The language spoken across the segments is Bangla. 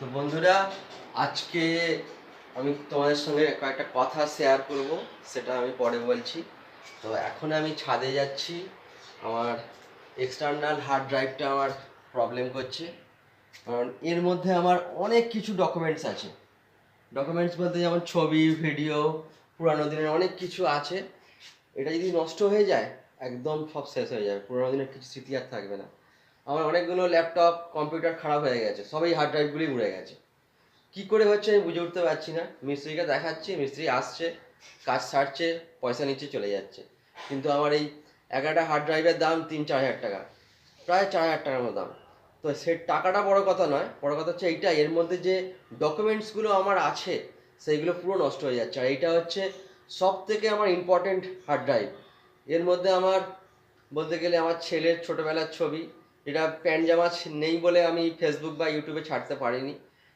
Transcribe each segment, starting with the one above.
তো বন্ধুরা, আজকে আমি তোমাদের সঙ্গে কয়েকটা কথা শেয়ার করব, সেটা আমি পরে বলছি। তো এখন আমি ছাদে যাচ্ছি, আমার এক্সটার্নাল হার্ড ড্রাইভটা আমার প্রবলেম করছে। কারণ এর মধ্যে আমার অনেক কিছু ডকুমেন্টস আছে। ডকুমেন্টস বলতে যেমন ছবি ভিডিও পুরানো দিনের অনেক কিছু আছে। এটা যদি নষ্ট হয়ে যায়, একদম সব শেষ হয়ে যাবে। পুরানো দিনের কিছু স্মৃতি আর থাকবে না। আমার অনেকগুলো ল্যাপটপ কম্পিউটার খারাপ হয়ে গেছে, সবই হার্ড ড্রাইভগুলি উড়ে গেছে। কি করে হচ্ছে আমি বুঝে উঠতে পারছি না। মিস্ত্রিকে দেখাচ্ছি, মিস্ত্রি আসছে, কাজ সারছে, পয়সা নিচ্ছে, চলে যাচ্ছে। কিন্তু আমার এই এগারোটা হার্ড ড্রাইভের দাম তিন, চার হাজার টাকা। প্রায় চার হাজার টাকার মতো দাম। তো সে টাকাটা বড় কথা নয়, বড় কথা হচ্ছে এইটা, এর মধ্যে যে ডকুমেন্টসগুলো আমার আছে, সেইগুলো পুরো নষ্ট হয়ে যাচ্ছে। আর এইটা হচ্ছে সব থেকে আমার ইম্পর্টেন্ট হার্ড ড্রাইভ এর মধ্যে আমার বলতে গেলে আমার ছেলের ছোটোবেলার ছবি যেটা প্যান্ট জামা নেই বলে আমি ফেসবুক বা ইউটিউবে ছাড়তে পারিনি।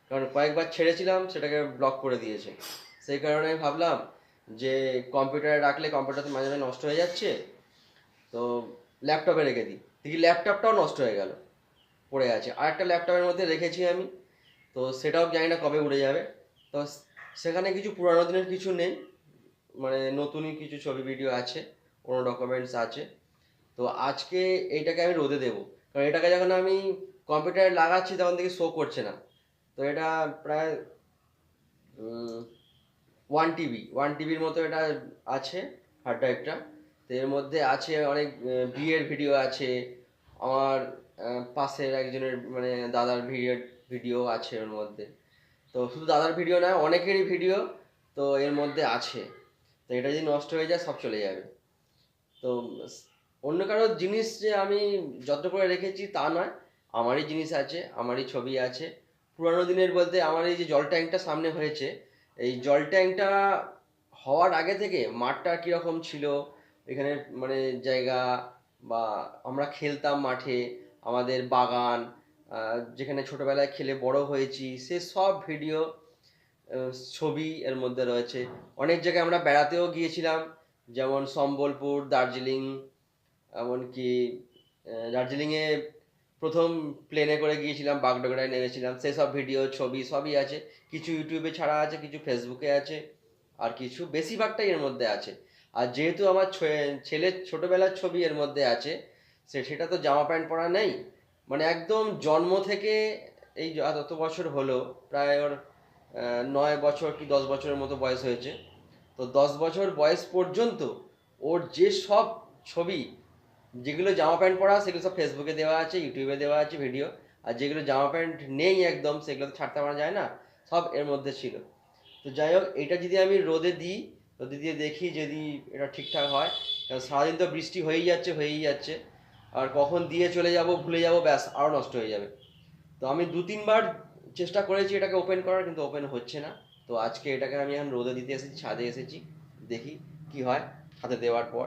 কারণ কয়েকবার ছেড়েছিলাম, সেটাকে ব্লক করে দিয়েছে। সেই কারণে আমি ভাবলাম যে কম্পিউটারে রাখলে কম্পিউটার তো মাঝে মাঝে নষ্ট হয়ে যাচ্ছে, তো ল্যাপটপে রেখে দিই। দেখি ল্যাপটপটাও নষ্ট হয়ে গেল, পড়ে আছে। আর একটা ল্যাপটপের মধ্যে রেখেছি আমি, তো সেটাও জানি না কবে উড়ে যাবে। তো সেখানে কিছু পুরানো দিনের কিছু নেই মানে নতুনই কিছু ছবি ভিডিও আছে, কোনো ডকুমেন্টস আছে। তো আজকে এইটাকে আমি রোদে দেবো। কারণ এটাকে যখন আমি কম্পিউটারে লাগাচ্ছি, তখন দেখি শো করছে না। তো এটা প্রায় ওয়ান টিবি ওয়ান টিবির মতো এটা আছে হার্ড ড্রাইভটা তো এর মধ্যে আছে অনেক বিয়ের ভিডিও আছে। আমার পাশের একজনের মানে দাদার ভিডিও ভিডিও আছে ওর মধ্যে। তো শুধু দাদার ভিডিও না, অনেকেরই ভিডিও তো এর মধ্যে আছে। তো এটা যদি নষ্ট হয়ে যায়, সব চলে যাবে। তো অন্য কারোর জিনিস যে আমি যত্ন করে রেখেছি তা নয়। আমারই জিনিস আছে, আমারই ছবি আছে। পুরানো দিনের বলতে আমার এই যে জল ট্যাঙ্কটা সামনে হয়েছে, এই জল ট্যাঙ্কটা হওয়ার আগে থেকে মাঠটা কীরকম ছিল, এখানে মানে জায়গা বা আমরা খেলতাম মাঠে, আমাদের বাগান যেখানে ছোটোবেলায় খেলে বড় হয়েছি, সে সব ভিডিও ছবি এর মধ্যে রয়েছে। অনেক জায়গায় আমরা বেড়াতেও গিয়েছিলাম, যেমন সম্বলপুর, দার্জিলিং এমনকি দার্জিলিংয়ে প্রথম প্লেনে করে গিয়েছিলাম, বাগডোগরায় নেমেছিলাম সেসব ভিডিও ছবি সবই আছে। কিছু ইউটিউবে ছাড়া আছে, কিছু ফেসবুকে আছে, আর কিছু বেশিরভাগটাই এর মধ্যে আছে। আর যেহেতু আমার ছেলের ছোটোবেলার ছবি এর মধ্যে আছে, সে, সেটা তো জামা প্যান্ট পরা নেই। মানে একদম জন্ম থেকে এই যত বছর হলো, প্রায় ওর নয় বছর কি দশ বছরের মতো বয়স হয়েছে। তো দশ বছর বয়স পর্যন্ত ওর যে সব ছবি যেগুলো জামা প্যান্ট পরা সেগুলো সব ফেসবুকে দেওয়া আছে ইউটিউবে দেওয়া আছে ভিডিও আর যেগুলো জামা প্যান্ট নেই একদম, সেগুলো তো ছাড়তে পারা যায় না, সব এর মধ্যে ছিল। তো যাই হোক, এটা যদি আমি রোদে দিই, রোদে দিয়ে দেখি যদি এটা ঠিকঠাক হয়, কারণ সারাদিন তো বৃষ্টি হয়েই যাচ্ছে হয়েই যাচ্ছে। আর কখন দিয়ে চলে যাব, ভুলে যাব, ব্যাস আরও নষ্ট হয়ে যাবে। তো আমি দু তিনবার চেষ্টা করেছি এটাকে ওপেন করার, কিন্তু ওপেন হচ্ছে না। তো আজকে এটাকে আমি এখন রোদে দিতে এসেছি, ছাদে এসেছি, দেখি কি হয়, ছাদে দেওয়ার পর।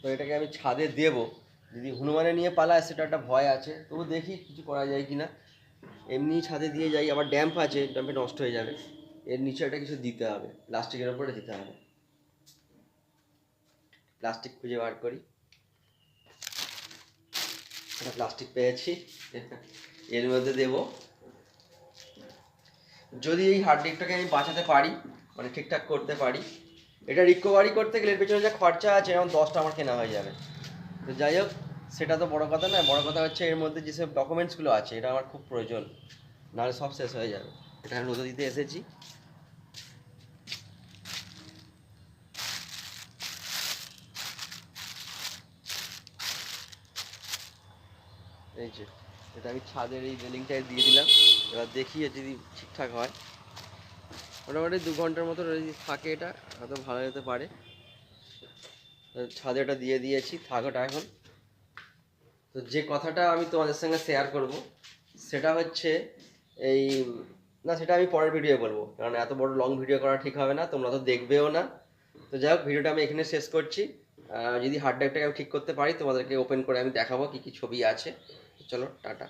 তো এটাকে আমি ছাদে দেব। যদি হনুমানে নিয়ে পালায়, সেটা একটা ভয় আছে। তবু দেখি কিছু করা যায় কি না এমনি ছাদে দিয়ে যাই, আবার ড্যাম্প আছে, ড্যাম্পে নষ্ট হয়ে যাবে। এর নিচে একটা কিছু দিতে হবে, প্লাস্টিকের ওপরে দিতে হবে। প্লাস্টিক খুঁজে বার করি। একটা প্লাস্টিক পেয়েছি, এর মধ্যে দেব। যদি এই হার্ড ডিস্কটাকে আমি বাঁচাতে পারি মানে ঠিকঠাক করতে পারি এটা রিকভারি করতে গেলে পেছনে যা খরচা আছে, এরকম দশটা আমার কেনা হয়ে যাবে। তো যাই হোক, সেটা তো বড় কথা নয়। বড় কথা হচ্ছে এর মধ্যে যেসব ডকুমেন্টসগুলো আছে, এটা আমার খুব প্রয়োজন। নাহলে সব শেষ হয়ে যাবে। এটা আমি রোদে দিতে এসেছি। এই যে, এটা আমি ছাদের এই রেলিংটায় দিয়ে দিলাম। এবার দেখি যদি ঠিকঠাক হয়। মোটামুটি দু ঘণ্টার মতো থাকে এটা, হয়তো ভালো যেতে পারে। ছাদে এটা দিয়ে দিয়েছি থাক ওটা এখন। তো যে কথাটা আমি তোমাদের সঙ্গে শেয়ার করব, সেটা হচ্ছে এই, না, সেটা আমি পরের ভিডিও বলব, কারণ এত বড় লং ভিডিও করা ঠিক হবে না, তোমরা তো দেখবেও না। তো যাই হোক ভিডিওটা আমি এখানে শেষ করছি। যদি হার্ড ড্রাইভটাকে আমি ঠিক করতে পারি, তোমাদেরকে ওপেন করে আমি দেখাবো কী কী ছবি আছে। চলো, টাটা।